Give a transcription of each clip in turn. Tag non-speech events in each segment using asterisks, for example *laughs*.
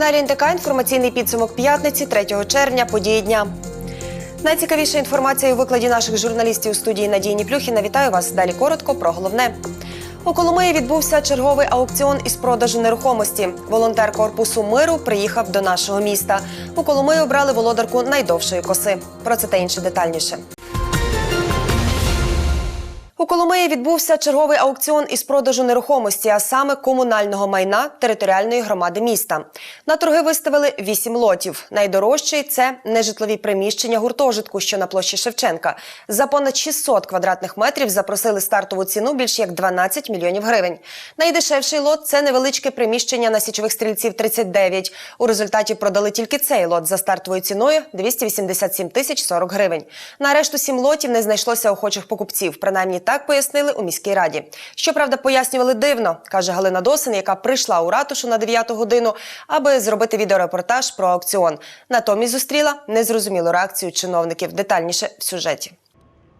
На телеканалі НТК інформаційний підсумок п'ятниці 3 червня. Події дня. Найцікавіша інформація у викладі наших журналістів у студії Надії Ніплюхіна. Вітаю вас. Далі коротко про головне. У Коломиї відбувся черговий аукціон із продажу нерухомості. Волонтер корпусу миру приїхав до нашого міста. У Коломиї обрали володарку найдовшої коси. Про це та інше детальніше. У Коломиї відбувся черговий аукціон із продажу нерухомості, а саме комунального майна територіальної громади міста. На торги виставили вісім лотів. Найдорожчий це нежитлові приміщення гуртожитку, що на площі Шевченка. За понад 600 квадратних метрів запросили стартову ціну більш як 12 мільйонів гривень. Найдешевший лот це невеличке приміщення на січових стрільців 39. У результаті продали тільки цей лот за стартовою ціною 287 тисяч 40 гривень. На решту сім лотів не знайшлося охочих покупців. Принаймні так пояснили у міській раді. Щоправда, пояснювали дивно, каже Галина Досин, яка прийшла у ратушу на 9 годину, аби зробити відеорепортаж про аукціон. Натомість зустріла незрозумілу реакцію чиновників. Детальніше в сюжеті.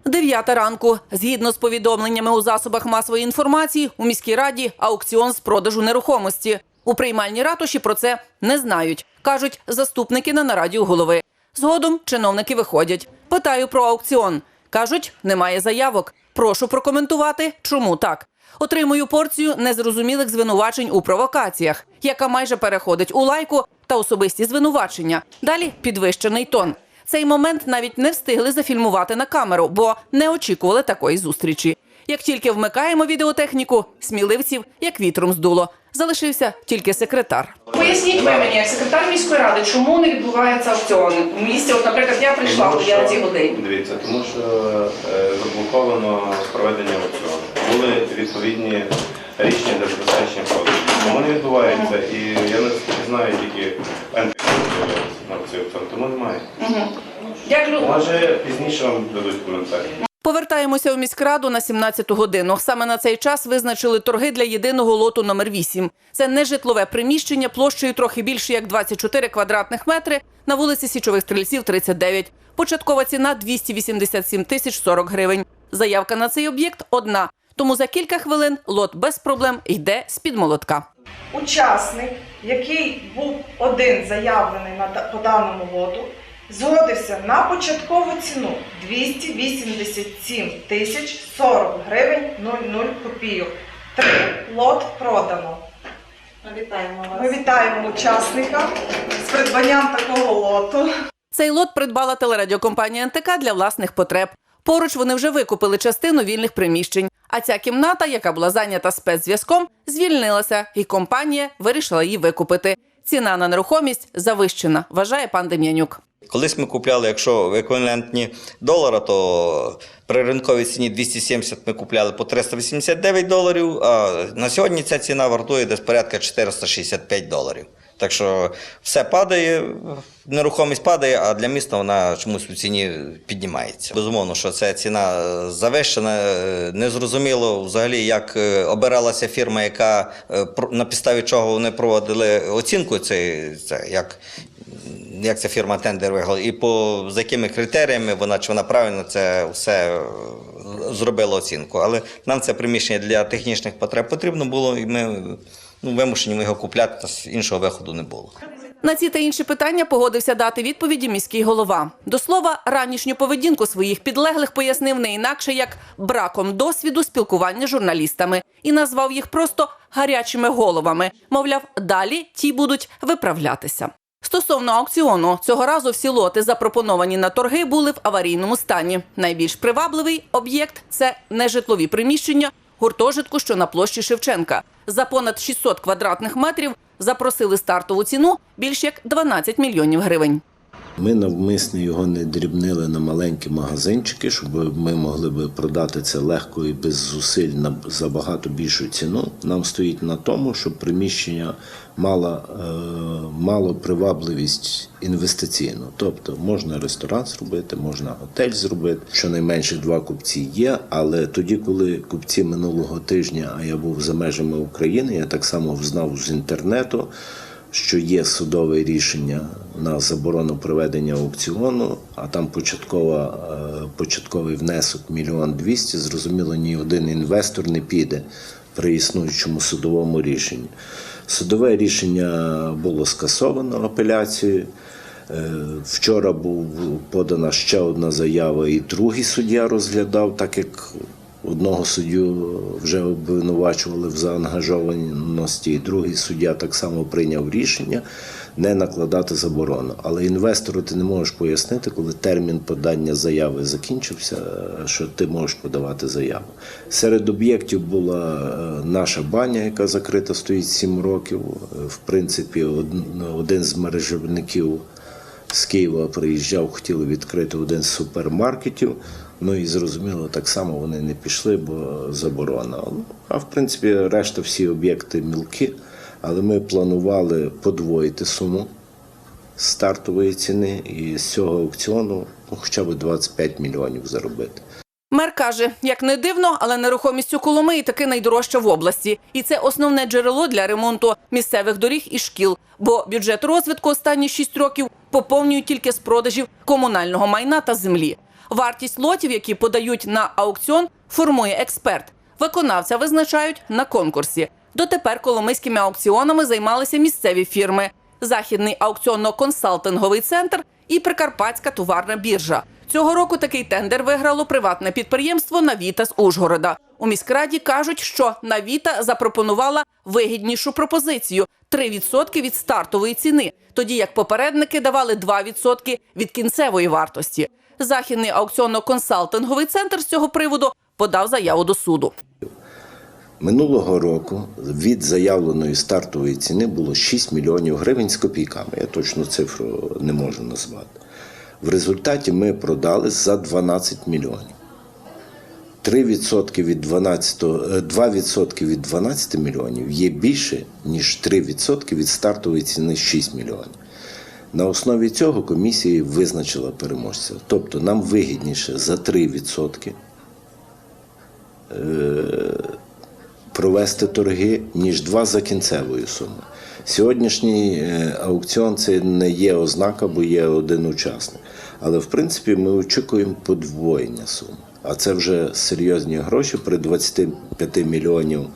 Дев'ята ранку. Згідно з повідомленнями у засобах масової інформації, у міській раді аукціон з продажу нерухомості. У приймальній ратуші про це не знають. Кажуть заступники на нараді у голови. Згодом чиновники виходять. Питаю про аукціон. Кажуть, немає заявок. Прошу прокоментувати, чому так. Отримую порцію незрозумілих звинувачень у провокаціях, яка майже переходить у лайку та особисті звинувачення. Далі підвищений тон. Цей момент навіть не встигли зафільмувати на камеру, бо не очікували такої зустрічі. Як тільки вмикаємо відеотехніку, сміливців як вітром здуло. Залишився тільки секретар. Поясніть ви мені, як секретар міської ради, чому не відбувається аукціон у місті? От, наприклад, я прийшла о Тому 9 годині. Дивіться, тому що е, заблоковано проведення аукціону. Були відповідні рішення для забезпечення продажу. Тому не відбувається. І я не знаю тільки на цей аукціон, тому немає. Як лю... Може пізніше вам дадуть коментарі. Повертаємося у міськраду на 17 годину. Саме на цей час визначили торги для єдиного лоту номер 8. Це нежитлове приміщення площею трохи більше як 24 квадратних метри на вулиці Січових Стрільців, 39. Початкова ціна 287 тисяч 40 гривень. Заявка на цей об'єкт одна. Тому за кілька хвилин лот без проблем йде з-під молотка. учасник, який був один заявлений на по даному лоту, згодився на початкову ціну 287 тисяч 40 гривень 00 копійок. Три лот продано. Вітаємо вас. Ми вітаємо учасника з придбанням такого лоту. Цей лот придбала телерадіокомпанія НТК для власних потреб. Поруч вони вже викупили частину вільних приміщень. А ця кімната, яка була зайнята спецзв'язком, звільнилася, і компанія вирішила її викупити. Ціна на нерухомість завищена, вважає пан Дем'янюк. Колись ми купляли, якщо еквівалентні долара, то при ринковій ціні 270 ми купляли по 389 доларів, а на сьогодні ця ціна вартує десь порядка 465 доларів. Так що все падає, нерухомість падає, а для міста вона чомусь у ціні піднімається. Безумовно, що ця ціна завищена. Е, Незрозуміло взагалі, як е, обиралася фірма, яка е, на підставі чого вони проводили оцінку, це, це як як ця фірма тендер виграла, і по за якими критеріями вона чи вона правильно це все зробила оцінку. Але нам це приміщення для технічних потреб потрібно було, і ми ну, вимушені ми його купляти, у іншого виходу не було. На ці та інші питання погодився дати відповіді міський голова. До слова, ранішню поведінку своїх підлеглих пояснив не інакше як браком досвіду спілкування з журналістами і назвав їх просто гарячими головами. Мовляв, далі ті будуть виправлятися. Стосовно аукціону, цього разу всі лоти, запропоновані на торги, були в аварійному стані. Найбільш привабливий об'єкт це нежитлові приміщення гуртожитку, що на площі Шевченка. За понад 600 квадратних метрів запросили стартову ціну більш як 12 мільйонів гривень. Ми навмисно його не дрібнили на маленькі магазинчики, щоб ми могли би продати це легко і без зусиль на за багато більшу ціну. Нам стоїть на тому, щоб приміщення мало, е, мало привабливість інвестиційну. Тобто можна ресторан зробити, можна готель зробити. Щонайменше два купці є. Але тоді, коли купці минулого тижня, а я був за межами України, я так само взнав з інтернету що є судове рішення на заборону проведення аукціону, а там початкова, е, початковий внесок мільйон двісті. Зрозуміло, ні один інвестор не піде при існуючому судовому рішенні. Судове рішення було скасовано апеляцією. Е, Вчора був подана ще одна заява, і другий суддя розглядав, так як одного суддю вже обвинувачували в заангажованості, другий суддя так само прийняв рішення не накладати заборону. Але інвестору ти не можеш пояснити, коли термін подання заяви закінчився, що ти можеш подавати заяву. Серед об'єктів була е, наша баня, яка закрита стоїть 7 років. В принципі, один з мережівників з Києва приїжджав, хотіли відкрити один з супермаркетів. Ну і зрозуміло, так само вони не пішли, бо заборона. Ну, А в принципі, решта всі об'єкти мілкі. Але ми планували подвоїти суму стартової ціни і з цього аукціону ну, хоча б 25 мільйонів заробити. Мер каже, як не дивно, але нерухомість у Коломиї таки найдорожча в області, і це основне джерело для ремонту місцевих доріг і шкіл. Бо бюджет розвитку останні шість років поповнюють тільки з продажів комунального майна та землі. Вартість лотів, які подають на аукціон, формує експерт. Виконавця визначають на конкурсі. Дотепер коломийськими аукціонами займалися місцеві фірми: Західний аукціонно-консалтинговий центр і Прикарпатська товарна біржа. Цього року такий тендер виграло приватне підприємство Навіта з Ужгорода. У міськраді кажуть, що Навіта запропонувала вигіднішу пропозицію 3% від стартової ціни, тоді як попередники давали 2% від кінцевої вартості. Західний аукціонно-консалтинговий центр з цього приводу подав заяву до суду. Минулого року від заявленої стартової ціни було 6 мільйонів гривень з копійками. Я точну цифру не можу назвати. В результаті ми продали за 12 мільйонів. 3% від 12, е, 2% від 12 мільйонів є більше, ніж 3% від стартової ціни 6 мільйонів. На основі цього комісія визначила переможця. Тобто нам вигідніше за 3% провести торги, ніж два за кінцевою сумою. Сьогоднішній е, аукціон це не є ознака, бо є один учасник. Але в принципі ми очікуємо подвоєння суми. А це вже серйозні гроші при 25 мільйонів е,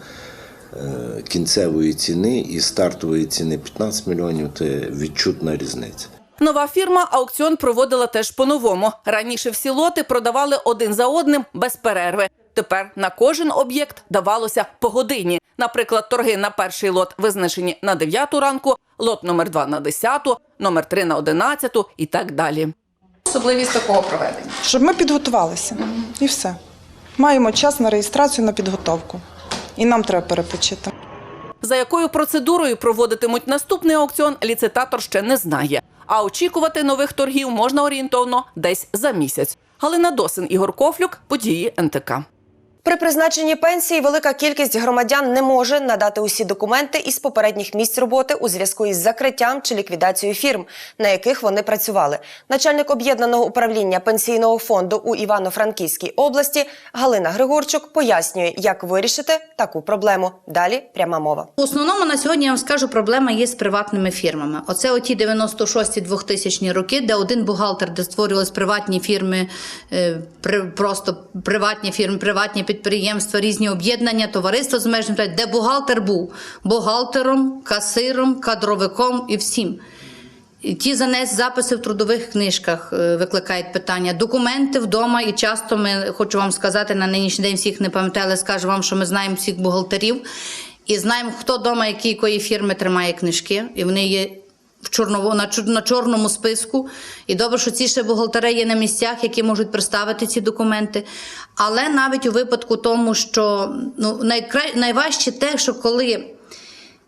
кінцевої ціни і стартової ціни 15 мільйонів це відчутна різниця. Нова фірма аукціон проводила теж по-новому. Раніше всі лоти продавали один за одним без перерви. Тепер на кожен об'єкт давалося по годині. Наприклад, торги на перший лот визначені на 9 ранку, лот номер 2 на 10, номер 3 на 11 і так далі. Особливість такого проведення. Щоб ми підготувалися. І все. Маємо час на реєстрацію на підготовку. І нам треба перепочити. За якою процедурою проводитимуть наступний аукціон, ліцитатор ще не знає. А очікувати нових торгів можна орієнтовно десь за місяць. Галина Досин, Ігор Кофлюк, події НТК. При призначенні пенсії велика кількість громадян не може надати усі документи із попередніх місць роботи у зв'язку із закриттям чи ліквідацією фірм, на яких вони працювали. Начальник об'єднаного управління пенсійного фонду у Івано-Франківській області Галина Григорчук пояснює, як вирішити таку проблему. Далі пряма мова. В основному на сьогодні я вам скажу, проблема є з приватними фірмами. Оце оті 96-2000 роки, де один бухгалтер, де створювались приватні фірми, е, просто приватні фірми, приватні підприємства, різні об'єднання, товариства з межами, де бухгалтер був бухгалтером, касиром, кадровиком і всім. Ті занес записи в трудових книжках е, викликають питання. Документи вдома, і часто ми хочу вам сказати на нинішній день всіх не пам'ятаю, але скажу вам, що ми знаємо всіх бухгалтерів і знаємо, хто вдома, якої фірми тримає книжки, і вони є в чорново на, на чорному списку. І добре, що ці ще бухгалтери є на місцях, які можуть представити ці документи. Але навіть у випадку тому, що ну найкра... найважче те, що коли.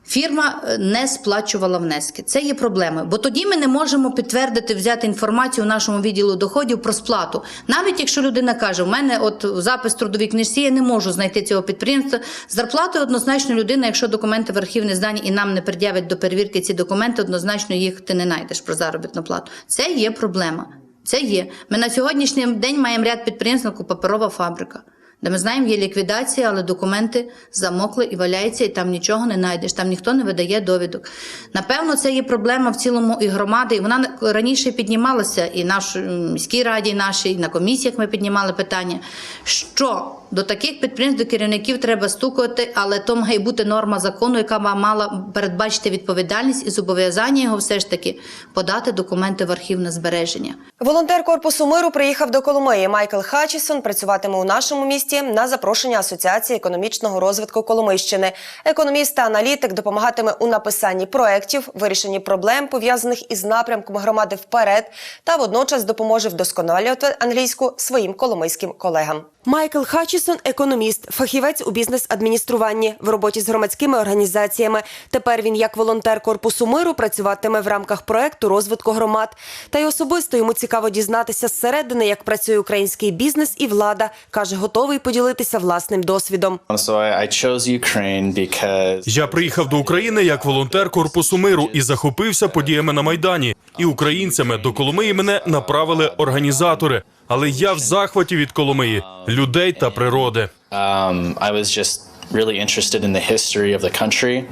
Фірма е, не сплачувала внески. Це є проблемою, бо тоді ми не можемо підтвердити, взяти інформацію у нашому відділу доходів про сплату. Навіть якщо людина каже, у мене от запис трудовій книжці, я не можу знайти цього підприємства. Зарплатою однозначно людина, якщо документи в архів не здані і нам не пред'явять до перевірки ці документи, однозначно їх ти не знайдеш про заробітну плату. Це є проблема. Це є. Ми на сьогоднішній день маємо ряд підприємств, паперова фабрика. Де ми знаємо, є ліквідація, але документи замокли і валяються, і там нічого не знайдеш, там ніхто не видає довідок. Напевно, це є проблема в цілому і громади, і вона раніше піднімалася і наш міській раді, і нашій, і на комісіях ми піднімали питання, що До таких підприємств, до керівників треба стукати, але то має бути норма закону, яка ма- мала передбачити відповідальність і зобов'язання його все ж таки подати документи в архів на збереження. Волонтер корпусу миру приїхав до Коломиї. Майкл Хатчісон працюватиме у нашому місті на запрошення Асоціації економічного розвитку Коломийщини. Економіст та аналітик допомагатиме у написанні проєктів, вирішенні проблем пов'язаних із напрямком громади вперед, та водночас допоможе вдосконалювати англійську своїм коломийським колегам. Майкл Хатчісон – економіст, фахівець у бізнес-адмініструванні в роботі з громадськими організаціями. Тепер він, як волонтер корпусу миру, працюватиме в рамках проекту розвитку громад. Та й особисто йому цікаво дізнатися зсередини, як працює український бізнес і влада. каже, готовий поділитися власним досвідом. Я приїхав до України як волонтер корпусу миру і захопився подіями на майдані. І українцями до Коломиї мене направили організатори. Але я в захваті від Коломиї, людей та природи. um.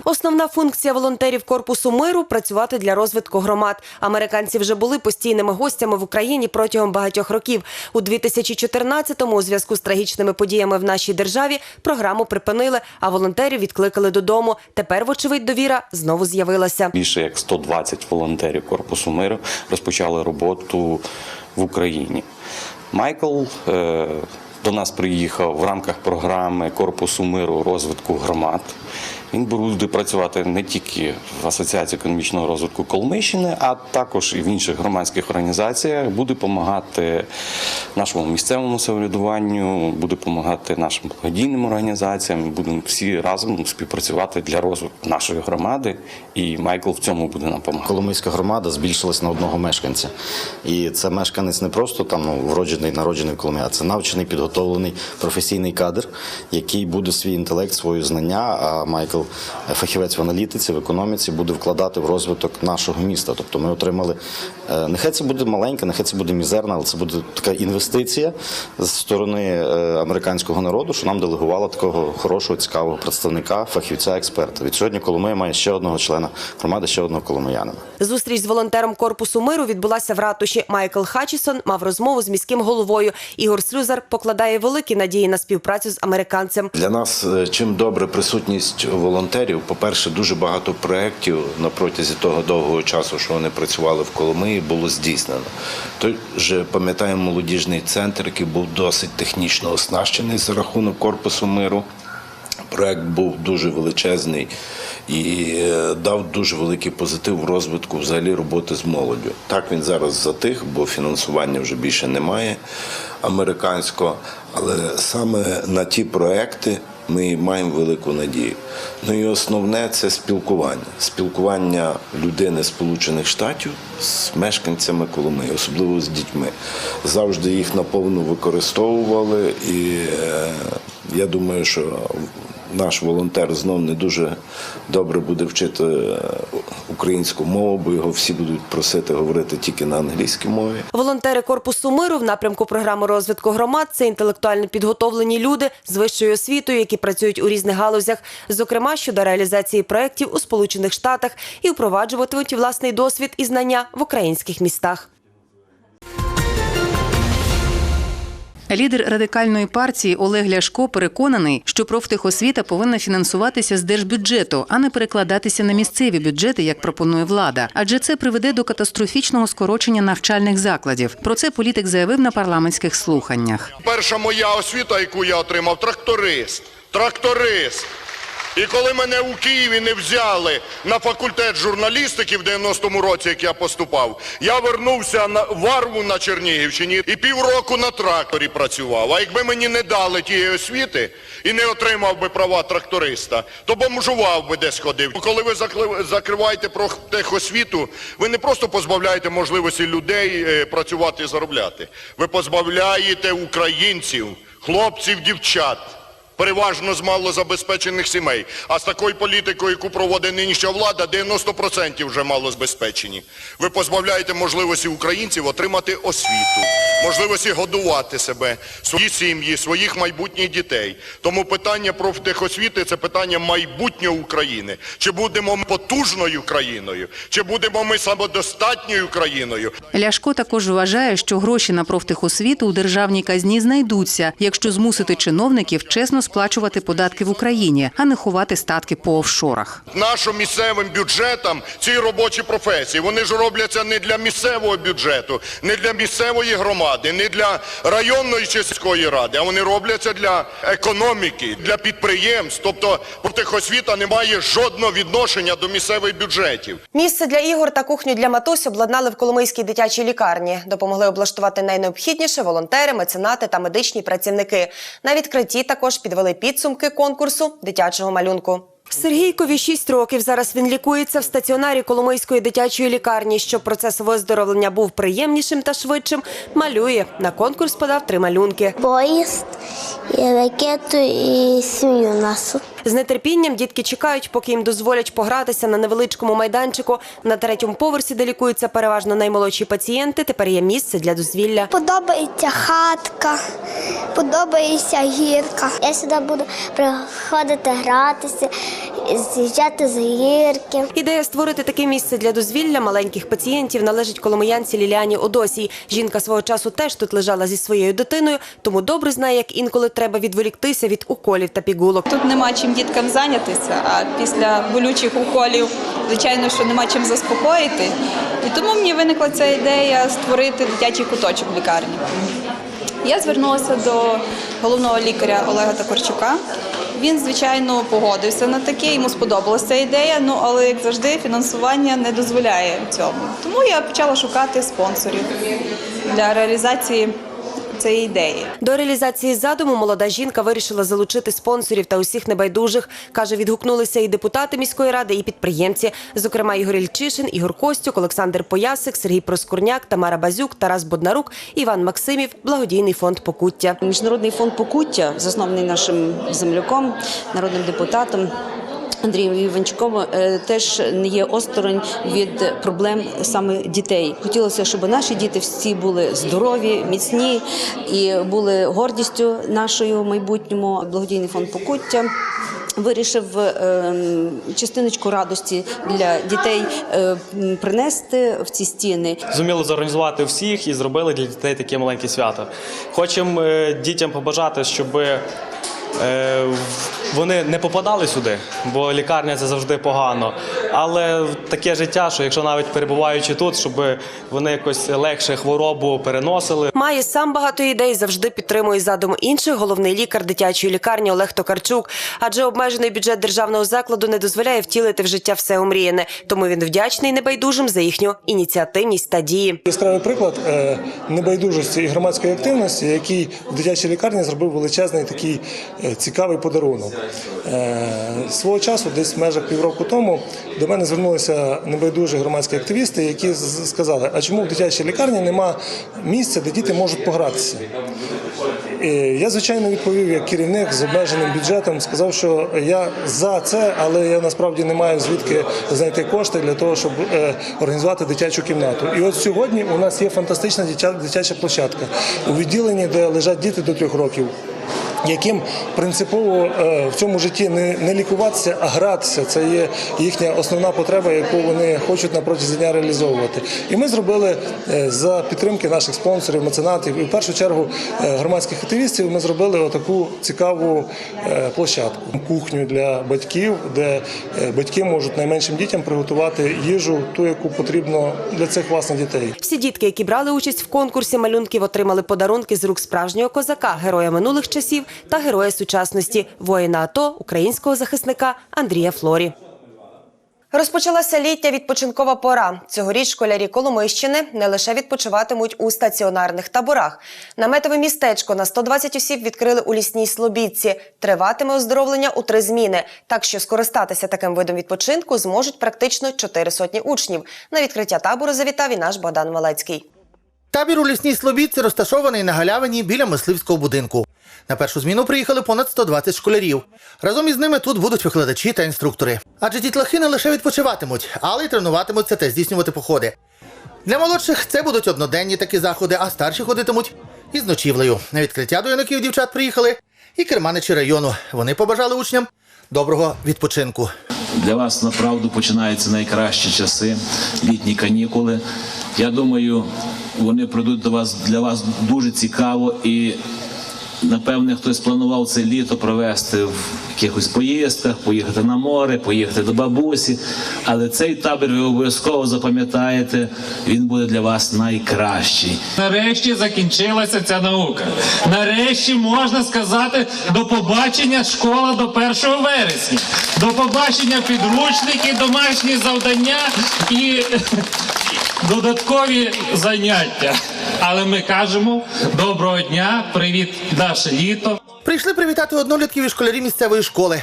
Основна функція волонтерів корпусу миру працювати для розвитку громад. Американці вже були постійними гостями в Україні протягом багатьох років. У 2014-му у зв'язку з трагічними подіями в нашій державі програму припинили, а волонтерів відкликали додому. Тепер, вочевидь, довіра знову з'явилася. Більше як 120 волонтерів Корпусу миру розпочали роботу в Україні. Майкл е, до нас приїхав в рамках програми Корпусу миру розвитку громад. Він буде працювати не тільки в Асоціації економічного розвитку Коломийщини, а також і в інших громадських організаціях. Буде допомагати нашому місцевому самоврядуванню, буде допомагати нашим благодійним організаціям. Будемо всі разом співпрацювати для розвитку нашої громади. І Майкл в цьому буде нам допомагати. Коломийська громада збільшилась на одного мешканця. І це мешканець не просто там ну, вроджений, народжений в Коломиї, а це навчений, підготовлений професійний кадр, який буде свій інтелект, свої знання. А Майкл, фахівець в аналітиці, в економіці, буде вкладати в розвиток нашого міста. Тобто ми отримали, нехай це буде маленька, нехай це буде мізерна, але це буде така інвестиція з сторони е, американського народу, що нам делегувало такого хорошого, цікавого представника, фахівця, експерта. Від сьогодні Коломия має ще одного члена громади, ще одного коломиянина. Зустріч з волонтером корпусу миру відбулася в ратуші. Майкл Хатчісон мав розмову з міським головою. Ігор Слюзар покладає великі надії на співпрацю з американцем. Для нас е, чим добре присутність волонтерів. По-перше, дуже багато проєктів на протязі того довгого часу, що вони працювали в Коломиї, було здійснено. Той же пам'ятаємо молодіжний центр, який був досить технічно оснащений за рахунок корпусу миру. Проект був дуже величезний і е, дав дуже великий позитив в розвитку взагалі роботи з молоддю. Так він зараз затих, бо фінансування вже більше немає американського. Але саме на ті проекти ми маємо велику надію. Ну і основне це спілкування. Спілкування людини Сполучених Штатів з мешканцями Коломи, особливо з дітьми. Завжди їх наповну використовували, і е, я думаю, що наш волонтер знов не дуже добре буде вчити е, українську мову, бо його всі будуть просити говорити тільки на англійській мові. Волонтери корпусу миру в напрямку програми розвитку громад це інтелектуально підготовлені люди з вищою освітою, які працюють у різних галузях, зокрема щодо реалізації проєктів у Сполучених Штатах і впроваджуватимуть власний досвід і знання в українських містах. Лідер радикальної партії Олег Ляшко переконаний, що профтехосвіта повинна фінансуватися з держбюджету, а не перекладатися на місцеві бюджети, як пропонує влада. Адже це приведе до катастрофічного скорочення навчальних закладів. Про це політик заявив на парламентських слуханнях. Перша моя освіта, яку я отримав, тракторист. Тракторист. І коли мене у Києві не взяли на факультет журналістики в 90-му році, як я поступав, я вернувся на варву на Чернігівщині і півроку на тракторі працював. А якби мені не дали тієї освіти і не отримав би права тракториста, то бомжував би десь ходив. Коли ви закриваєте профтехосвіту, ви не просто позбавляєте можливості людей е, працювати і заробляти. Ви позбавляєте українців, хлопців, дівчат переважно з малозабезпечених сімей. А з такою політикою, яку проводить нинішня влада, 90% вже малозабезпечені. Ви позбавляєте можливості українців отримати освіту, можливості годувати себе, свої сім'ї, своїх майбутніх дітей. Тому питання профтехосвіти – це питання майбутнього України. Чи будемо ми потужною країною, чи будемо ми самодостатньою країною. Ляшко також вважає, що гроші на профтехосвіту у державній казні знайдуться, якщо змусити чиновників чесно сплачувати податки в Україні, а не ховати статки по офшорах. Нашим місцевим бюджетам ці робочі професії, вони ж робляться не для місцевого бюджету, не для місцевої громади, не для районної чи сільської ради, а вони робляться для економіки, для підприємств. Тобто профтехосвіта не має жодного відношення до місцевих бюджетів. Місце для ігор та кухню для матусь обладнали в Коломийській дитячій лікарні. Допомогли облаштувати найнеобхідніше волонтери, меценати та медичні працівники. На відкритті також підвели підсумки конкурсу дитячого малюнку. Сергійкові 6 років. Зараз він лікується в стаціонарі Коломийської дитячої лікарні. Щоб процес виздоровлення був приємнішим та швидшим, малює. На конкурс подав три малюнки. Поїзд, ракету, і сім'ю нашу. З нетерпінням дітки чекають, поки їм дозволять погратися на невеличкому майданчику. На третьому поверсі, де лікуються переважно наймолодші пацієнти, тепер є місце для дозвілля. Подобається хатка, подобається гірка. Я сюди буду приходити гратися, з'їжджати з гірки. Ідея створити таке місце для дозвілля маленьких пацієнтів належить коломиянці Ліліані Одосій. Жінка свого часу теж тут лежала зі своєю дитиною, тому добре знає, як інколи треба відволіктися від уколів та пігулок. Тут нема чим діткам зайнятися, а після болючих уколів, звичайно, що нема чим заспокоїти. І тому мені виникла ця ідея створити дитячий куточок в лікарні. Я звернулася до головного лікаря Олега Токарчука. Він, звичайно, погодився на таке, йому сподобалася ця ідея, ну але як завжди, фінансування не дозволяє цьому. Тому я почала шукати спонсорів для реалізації цієї ідеї. До реалізації задуму молода жінка вирішила залучити спонсорів та усіх небайдужих. Каже, відгукнулися і депутати міської ради, і підприємці. Зокрема, Ігор Ільчишин, Ігор Костюк, Олександр Поясик, Сергій Проскурняк, Тамара Базюк, Тарас Боднарук, Іван Максимів, благодійний фонд Покуття. Міжнародний фонд Покуття, заснований нашим земляком, народним депутатом. Андрієм Іванчуком е, теж не є осторонь від проблем саме дітей. Хотілося, щоб наші діти всі були здорові, міцні і були гордістю нашою майбутньому. Благодійний фонд Покуття вирішив е, частиночку радості для дітей е, принести в ці стіни. Зуміли зорганізувати всіх і зробили для дітей таке маленьке свято. Хочемо е, дітям побажати, щоб вони не попадали сюди, бо лікарня це завжди погано. Але таке життя, що якщо навіть перебуваючи тут, щоб вони якось легше хворобу переносили. Має сам багато ідей, завжди підтримує задум інших. Головний лікар дитячої лікарні Олег Токарчук. Адже обмежений бюджет державного закладу не дозволяє втілити в життя все омріяне. Тому він вдячний небайдужим за їхню ініціативність та дії. Яскравий приклад е, небайдужості і громадської активності, який в дитячій лікарні зробив величезний такий е, цікавий подарунок. Е, Свого часу, десь в межах півроку тому, до мене звернулися небайдужі громадські активісти, які сказали, а чому в дитячій лікарні нема місця, де діти можуть погратися. І Я, звичайно, відповів як керівник з обмеженим бюджетом, сказав, що я за це, але я насправді не маю звідки знайти кошти для того, щоб е, організувати дитячу кімнату. І от сьогодні у нас є фантастична дитя- дитяча площадка у відділенні, де лежать діти до трьох років. Яким принципово е, в цьому житті не, не лікуватися, а гратися. Це є їхня основна потреба, яку вони хочуть на протязі дня реалізовувати. І ми зробили е, за підтримки наших спонсорів, меценатів і в першу чергу е, громадських активістів. Ми зробили отаку цікаву площадку, кухню для батьків, де батьки можуть найменшим дітям приготувати їжу, ту, яку потрібно для цих власних дітей. Всі дітки, які брали участь в конкурсі малюнків, отримали подарунки з рук справжнього козака, героя минулих часів та героя сучасності, воїна АТО, українського захисника Андрія Флорі. Розпочалася літня відпочинкова пора. Цьогоріч школярі Коломийщини не лише відпочиватимуть у стаціонарних таборах. Наметове містечко на 120 осіб відкрили у лісній Слобідці. Триватиме оздоровлення у три зміни. Так що скористатися таким видом відпочинку зможуть практично чотири сотні учнів. На відкриття табору завітав і наш Богдан Малецький. Табір у лісній Слобідці розташований на галявині біля мисливського будинку. На першу зміну приїхали понад 120 школярів. Разом із ними тут будуть викладачі та інструктори. Адже дітлахи не лише відпочиватимуть, але й тренуватимуться та здійснювати походи. Для молодших це будуть одноденні такі заходи, а старші ходитимуть із ночівлею. На відкриття до юнаків дівчат приїхали і керманичі району. Вони побажали учням доброго відпочинку. Для вас направду починаються найкращі часи, літні канікули. Я думаю, вони пройдуть до вас для вас дуже цікаво і напевне хтось планував це літо провести в якихось поїздках, поїхати на море, поїхати до бабусі. Але цей табір ви обов'язково запам'ятаєте, він буде для вас найкращий. Нарешті закінчилася ця наука. Нарешті можна сказати до побачення школа до 1 вересня. До побачення підручники, домашні завдання і додаткові заняття. Але ми кажемо доброго дня, привіт, наше літо. Прийшли привітати однолітків і школярі місцевої школи.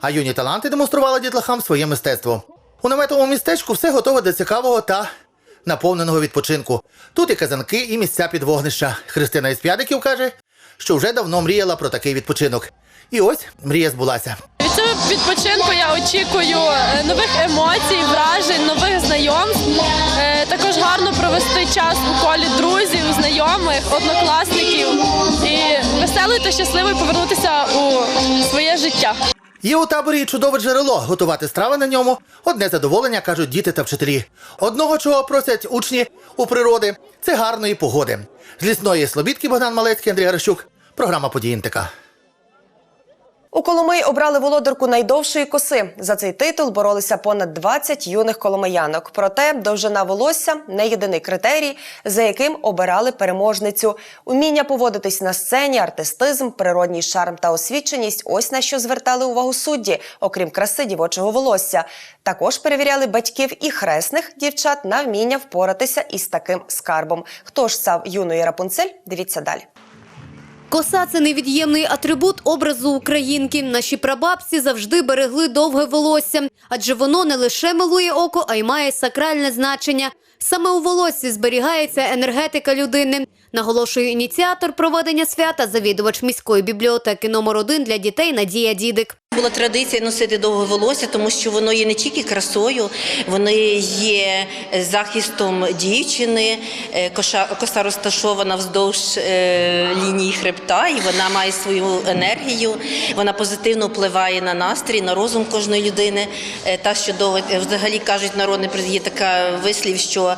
А юні таланти демонстрували дітлахам своє мистецтво. У наметовому містечку все готове до цікавого та наповненого відпочинку. Тут і казанки, і місця під вогнища. Христина із П'ядиків каже, що вже давно мріяла про такий відпочинок. І ось мрія збулася. Від цього відпочинку я очікую е, нових емоцій, вражень, нових знайомств. Також гарно провести час у колі друзів, знайомих, однокласників і весело та щасливо повернутися у своє життя. Є у таборі чудове джерело. Готувати страви на ньому одне задоволення, кажуть діти та вчителі. Одного, чого просять учні у природи, це гарної погоди. З лісної слобідки Богдан Малецький, Андрій Грищук. Програма «Події НТК». У Коломиї обрали володарку найдовшої коси. За цей титул боролися понад 20 юних коломиянок. Проте довжина волосся не єдиний критерій, за яким обирали переможницю. Уміння поводитись на сцені, артистизм, природній шарм та освіченість ось на що звертали увагу судді, окрім краси дівочого волосся. Також перевіряли батьків і хресних дівчат на вміння впоратися із таким скарбом. Хто ж став юною Рапунцель? Дивіться далі. Коса це невід'ємний атрибут образу українки. Наші прабабці завжди берегли довге волосся, адже воно не лише милує око, а й має сакральне значення. Саме у волоссі зберігається енергетика людини. Наголошує ініціатор проведення свята, завідувач міської бібліотеки номер 1 для дітей Надія Дідик. Була традиція носити довге волосся, тому що воно є не тільки красою, воно є захистом дівчини. Е, коса розташована вздовж е, лінії хребта, і вона має свою енергію. Вона позитивно впливає на настрій, на розум кожної людини. Е, Та що довго взагалі кажуть, народне є така вислів, що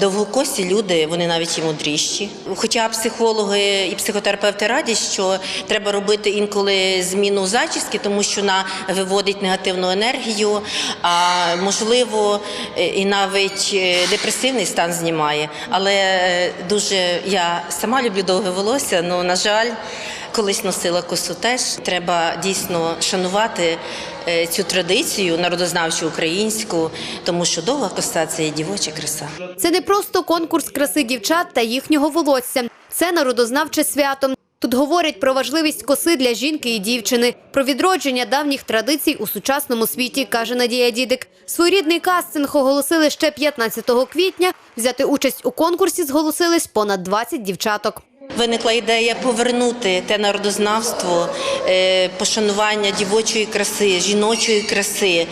довгокості люди вони навіть і мудріші. Хоча психологи і психотерапевти радять, що треба робити інколи зміну зачіски, тому що вона виводить негативну енергію, а можливо і навіть е, депресивний стан знімає. Але е, дуже я сама люблю довге волосся, але на жаль. Колись носила косу теж. Треба дійсно шанувати е, цю традицію народознавчу українську, тому що довга коса це є дівоча краса. Це не просто конкурс краси дівчат та їхнього волосся. Це народознавче свято. Тут говорять про важливість коси для жінки і дівчини, про відродження давніх традицій у сучасному світі, каже Надія Дідик. Своєрідний кастинг оголосили ще 15 квітня. Взяти участь у конкурсі зголосились понад 20 дівчаток. Виникла ідея повернути те народознавство, е, пошанування дівочої краси, жіночої краси,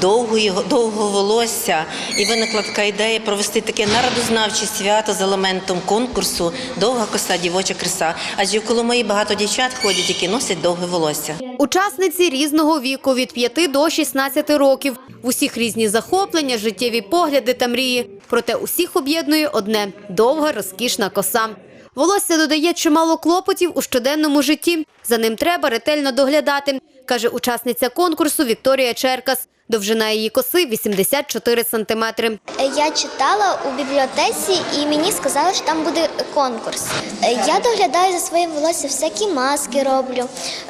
довгої, довгого волосся. І виникла така ідея провести таке народознавче свято з елементом конкурсу Довга коса, дівоча краса. Адже в Коломиї багато дівчат ходять, які носять довге волосся. Учасниці різного віку від 5 до 16 років. В усіх різні захоплення, життєві погляди та мрії. Проте усіх об'єднує одне довга розкішна коса. Волосся додає чимало клопотів у щоденному житті. За ним треба ретельно доглядати, каже учасниця конкурсу Вікторія Черкас. Довжина її коси 84 сантиметри. Я читала у бібліотеці і мені сказали, що там буде конкурс. Я доглядаю за своїм волоссям, всякі маски роблю,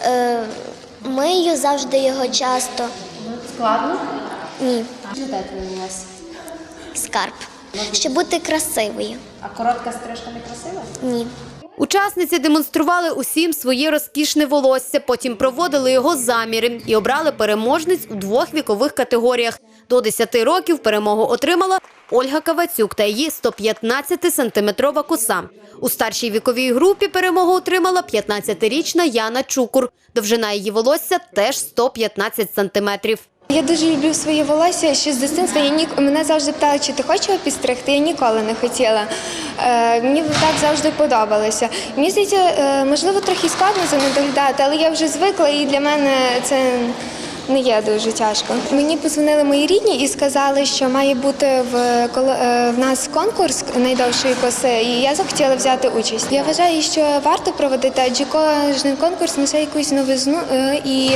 е, мию завжди його часто. Складно? Ні. Читайте волосся. Скарб. Щоб бути красивою. А коротка стрижка не красива? Ні. Учасниці демонстрували усім своє розкішне волосся, потім проводили його заміри і обрали переможниць у двох вікових категоріях. До 10 років перемогу отримала Ольга Кавацюк та її 115-сантиметрова коса. У старшій віковій групі перемогу отримала 15-річна Яна Чукур. Довжина її волосся теж 115 сантиметрів. Я дуже люблю своє волосся ще з дитинства. Я ні... Мене завжди питали, чи ти хочеш його підстригти. Я ніколи не хотіла. Е, мені так завжди подобалося. Мені здається, е, можливо, трохи складно за ним але я вже звикла і для мене це не є дуже тяжко. Мені позвонили мої рідні і сказали, що має бути в, е, в нас конкурс найдовшої коси, і я захотіла взяти участь. Я вважаю, що варто проводити, адже кожен конкурс несе якусь новизну е, і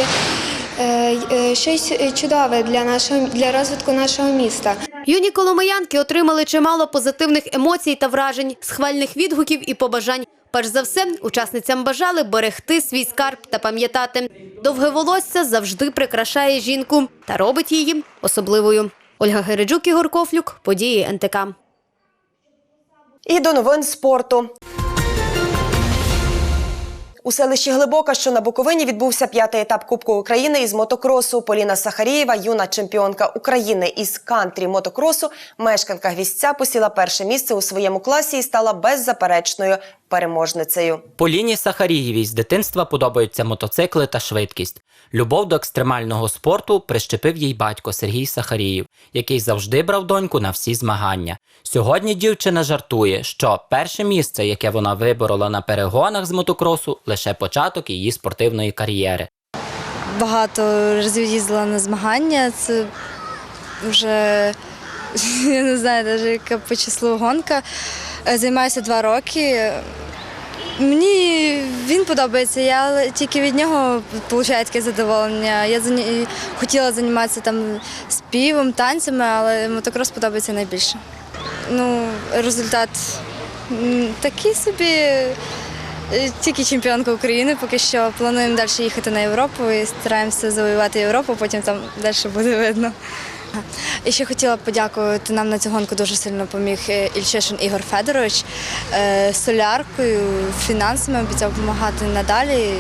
щось чудове для нашого для розвитку нашого міста. Юні коломиянки отримали чимало позитивних емоцій та вражень, схвальних відгуків і побажань. Перш за все, учасницям бажали берегти свій скарб та пам'ятати. Довге волосся завжди прикрашає жінку та робить її особливою. Ольга Гереджук, Ігор Кофлюк, події НТК. І до новин спорту. У селищі Глибока, що на Буковині, відбувся п'ятий етап Кубку України із мотокросу. Поліна Сахарієва, юна чемпіонка України із кантрі мотокросу, мешканка Гвістця, посіла перше місце у своєму класі і стала беззаперечною переможницею. Поліні Сахарієвій з дитинства подобаються мотоцикли та швидкість. Любов до екстремального спорту прищепив їй батько Сергій Сахаріїв, який завжди брав доньку на всі змагання. Сьогодні дівчина жартує, що перше місце, яке вона виборола на перегонах з мотокросу, лише початок її спортивної кар'єри. багато разів їздила на змагання. Це вже *laughs* я не знаю, навіть яка по числу гонка. Е, Займаюся два роки. Мені він подобається, я тільки від нього отримую таке задоволення. Я хотіла займатися там співом, танцями, але мотокрос подобається найбільше. Ну, результат такий собі. Е, Тільки чемпіонка України, поки що плануємо далі їхати на Європу і стараємося завоювати Європу, потім там далі буде видно. І ще хотіла б подякувати нам на цю гонку дуже сильно поміг е, Ільчишин Ігор Федорович е, соляркою, фінансами обіцяв допомагати надалі.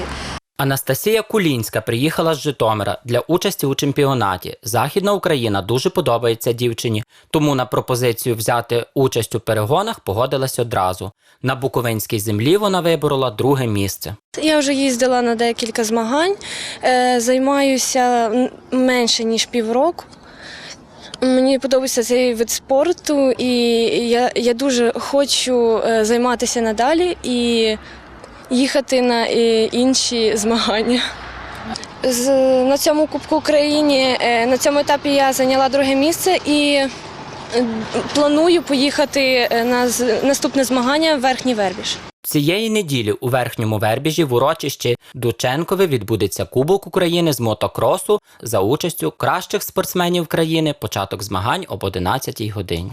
Анастасія Кулінська приїхала з Житомира для участі у чемпіонаті. Західна Україна дуже подобається дівчині, тому на пропозицію взяти участь у перегонах погодилась одразу. На буковинській землі вона виборола друге місце. Я вже їздила на декілька змагань, е, займаюся менше ніж півроку. Мені подобається цей вид спорту, і я, я дуже хочу е, займатися надалі і їхати на е, інші змагання. На цьому Кубку України е, на цьому етапі я зайняла друге місце і е, планую поїхати на наступне змагання в Верхній Вербіж. Цієї неділі у верхньому вербіжі в урочищі Дученкове відбудеться Кубок України з мотокросу за участю кращих спортсменів країни. Початок змагань об 11 годині.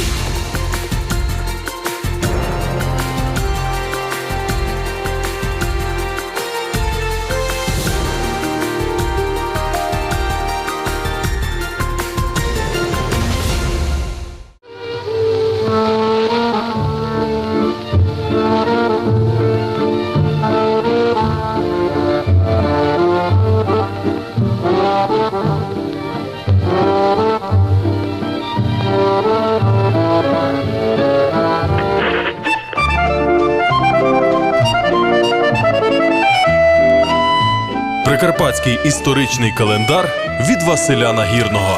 Прикарпатський історичний календар від Василя Нагірного.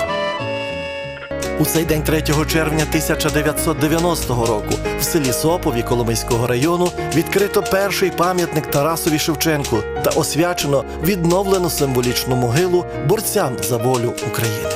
У цей день 3 червня 1990 року в селі Сопові Коломийського району відкрито перший пам'ятник Тарасові Шевченку та освячено відновлену символічну могилу борцям за волю України.